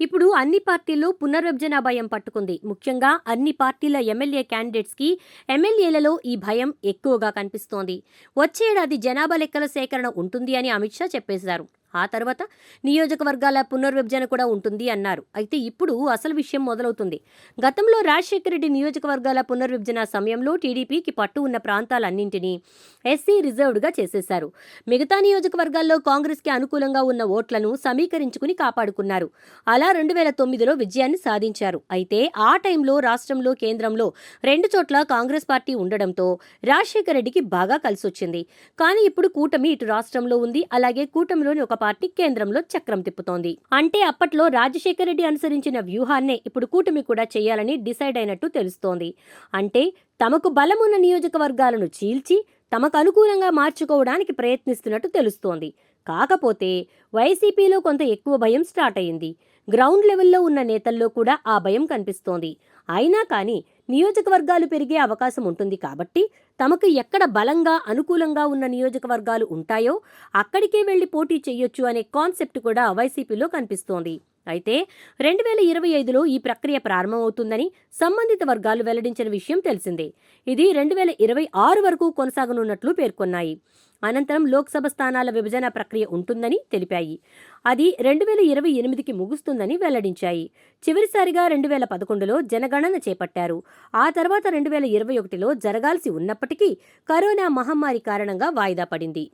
ఇప్పుడు అన్ని పార్టీల్లో పునర్విభజన భయం పట్టుకుంది. ముఖ్యంగా అన్ని పార్టీల ఎమ్మెల్యే క్యాండిడేట్స్కి ఎమ్మెల్యేలలో ఈ భయం ఎక్కువగా కనిపిస్తోంది. వచ్చే ఏడాది జనాభా లెక్కల సేకరణ ఉంటుంది అని అమిత్ షా చెప్పేశారు. ఆ తర్వాత నియోజకవర్గాల పునర్విభజన కూడా ఉంటుంది అన్నారు. అయితే ఇప్పుడు అసలు విషయం మొదలవుతుంది. గతంలో రాజశేఖర రెడ్డి నియోజకవర్గాల పునర్విభజన సమయంలో టీడీపీకి పట్టు ఉన్న ప్రాంతాలన్నింటినీ ఎస్సీ రిజర్వ్డ్గా చేసేశారు. మిగతా నియోజకవర్గాల్లో కాంగ్రెస్కి అనుకూలంగా ఉన్న ఓట్లను సమీకరించుకుని కాపాడుకున్నారు. అలా రెండు వేల తొమ్మిదిలో విజయాన్ని సాధించారు. అయితే ఆ టైంలో రాష్ట్రంలో కేంద్రంలో రెండు చోట్ల కాంగ్రెస్ పార్టీ ఉండడంతో రాజశేఖర రెడ్డికి బాగా కలిసొచ్చింది. కానీ ఇప్పుడు కూటమి ఇటు రాష్ట్రంలో ఉంది అలాగే కూటమిలోని ఒక పార్టీ కేంద్రంలో చక్రం తిప్పుతోంది. అంటే అప్పట్లో రాజశేఖర రెడ్డి అనుసరించిన వ్యూహాన్నే ఇప్పుడు కూటమి కూడా చేయాలని డిసైడ్ అయినట్టు తెలుస్తోంది. అంటే తమకు బలమున్న నియోజకవర్గాలను చీల్చి తమకు అనుకూలంగా మార్చుకోవడానికి ప్రయత్నిస్తున్నట్టు తెలుస్తోంది. కాకపోతే వైసీపీలో కొంత ఎక్కువ భయం స్టార్ట్ అయింది. గ్రౌండ్ లెవెల్లో ఉన్న నేతల్లో కూడా ఆ భయం కనిపిస్తోంది. అయినా కానీ నియోజకవర్గాలు పెరిగే అవకాశం ఉంటుంది కాబట్టి తమకు ఎక్కడ బలంగా అనుకూలంగా ఉన్న నియోజకవర్గాలు ఉంటాయో అక్కడికే వెళ్ళి పోటీ చేయొచ్చు అనే కాన్సెప్ట్ కూడా వైసీపీలో కనిపిస్తోంది. అయితే రెండు వేల ఇరవై ఐదులో ఈ ప్రక్రియ ప్రారంభమవుతుందని సంబంధిత వర్గాలు వెల్లడించిన విషయం తెలిసిందే. ఇది రెండు వేల ఇరవై ఆరు వరకు కొనసాగనున్నట్లు పేర్కొన్నాయి. అనంతరం లోక్సభ స్థానాల విభజన ప్రక్రియ ఉంటుందని తెలిపాయి. అది రెండు వేల ఇరవై ఎనిమిదికి ముగుస్తుందని వెల్లడించాయి. చివరిసారిగా రెండు వేల పదకొండులో జనగణన చేపట్టారు. ఆ తర్వాత రెండు వేల ఇరవై ఒకటిలో జరగాల్సి ఉన్నప్పటికీ కరోనా మహమ్మారి కారణంగా వాయిదా పడింది.